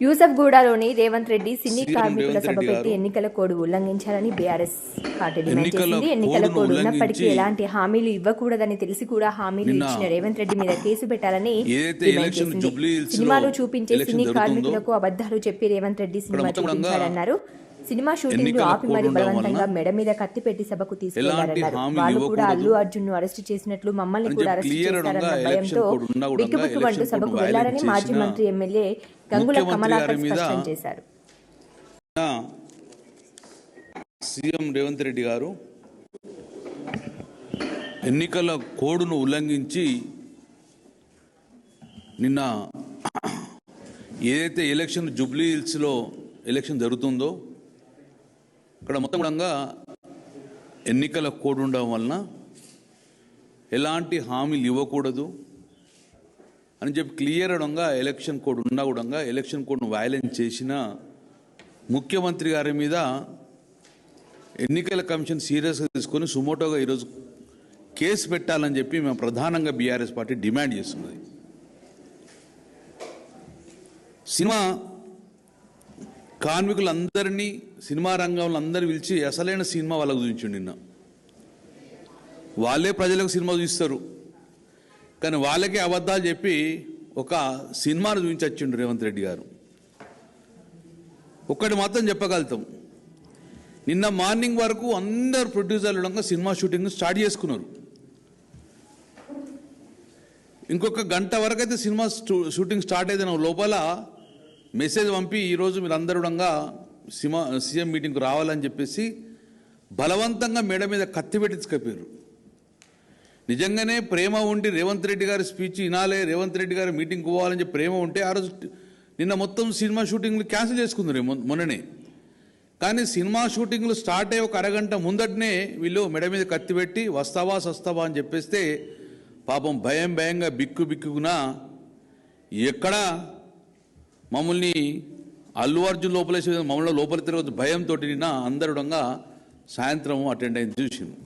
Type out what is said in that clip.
యూసఫ్గూడలోని రేవంత్ రెడ్డి సినీ కార్మికుల సభ పెట్టి ఎన్నికల కోడ్ ఉల్లంఘించాలని బీఆర్ఎస్ పార్టీ డిమాండ్ ఎన్నికల చేసింది ఎన్నికల కోడ్ ఉన్నప్పటికీ ఎలాంటి హామీలు ఇవ్వకూడదని తెలిసి కూడా హామీలు ఇచ్చిన రేవంత్ రెడ్డి మీద కేసు పెట్టాలని డిమాండ్ చేసింది. సినిమాలు చూపించే సినీ కార్మికులకు అబద్ధాలు చెప్పి రేవంత్ రెడ్డి సినిమా చూపించారన్నారు సినిమా షూటింగ్ ఆపి మరి బలవంతంగా మెడ మీద కత్తి పెట్టి సభకు తీసుకెళ్ళారన్నారు. వాళ్ళు కూడా అల్లు అర్జున్ను అరెస్ట్ చేసినట్లు మమ్మల్ని కూడా అరెస్ట్ చేస్తారన్న భయంతో కూడా బిక్కుబిక్కుమంటూ సభకు వెళ్ళారని మాజీ మంత్రి ఎమ్మెల్యే గంగుల కమలాకర్ స్పష్టం చేశారు. సీఎం రేవంత్ రెడ్డి గారు ఎన్నికల కోడ్ను ఉల్లంఘించి నిన్న ఏదైతే ఎలక్షన్ జూబ్లీ హిల్స్లో ఎలక్షన్ జరుగుతుందో ఇక్కడ మొత్తం కూడా ఎన్నికల కోడ్ ఉండడం వలన ఎలాంటి హామీలు ఇవ్వకూడదు అని చెప్పి క్లియర్ అవడంగా ఎలక్షన్ కోడ్ ఉన్నా కూడా ఎలక్షన్ కోడ్ను వైలెన్స్ చేసిన ముఖ్యమంత్రి గారి మీద ఎన్నికల కమిషన్ సీరియస్గా తీసుకొని సుమోటోగా ఈరోజు కేసు పెట్టాలని చెప్పి మేము ప్రధానంగా బీఆర్ఎస్ పార్టీ డిమాండ్ చేస్తున్నది. సినిమా కార్మికులందరినీ సినిమా రంగంలో అందరు పిలిచి అసలైన సినిమా వాళ్ళకు చూపించండి నిన్న. వాళ్ళే ప్రజలకు సినిమా చూపిస్తారు. కానీ వాళ్ళకే అబద్ధాలు చెప్పి ఒక సినిమాను చూపించొచ్చిండు రేవంత్ రెడ్డి గారు. ఒక్కటి మాత్రం చెప్పగలుగుతాం. నిన్న మార్నింగ్ వరకు అందరు ప్రొడ్యూసర్లు ఉండగా సినిమా షూటింగ్ స్టార్ట్ చేసుకున్నారు. ఇంకొక గంట వరకు అయితే సినిమా షూటింగ్ స్టార్ట్ అయితే లోపల మెసేజ్ పంపి ఈరోజు మీరు అందరూ సినిమా సీఎం మీటింగ్కి రావాలని చెప్పేసి బలవంతంగా మేడ మీద కత్తి పెట్టి తీసుకపోయారు నిజంగానే ప్రేమ ఉండి రేవంత్ రెడ్డి గారి స్పీచ్ వినాలే రేవంత్ రెడ్డి గారి మీటింగ్కి పోవాలని చెప్పి ప్రేమ ఉంటే ఆ రోజు నిన్న మొత్తం సినిమా షూటింగ్లు క్యాన్సిల్ చేసుకుందరు మొన్ననే. కానీ సినిమా షూటింగ్లు స్టార్ట్ అయ్యే ఒక అరగంట ముందటనే వీళ్ళు మెడ మీద కత్తి పెట్టి వస్తావా సస్తావా అని చెప్పేస్తే పాపం భయం భయంగా బిక్కు బిక్కున ఎక్కడ మమ్మల్ని అల్లు అర్జున్ లోపలేసి మమ్మల్ని లోపల తిరగదు భయంతో నిన్న అందరుడంగా సాయంత్రం అటెండ్ అయింది చూసింది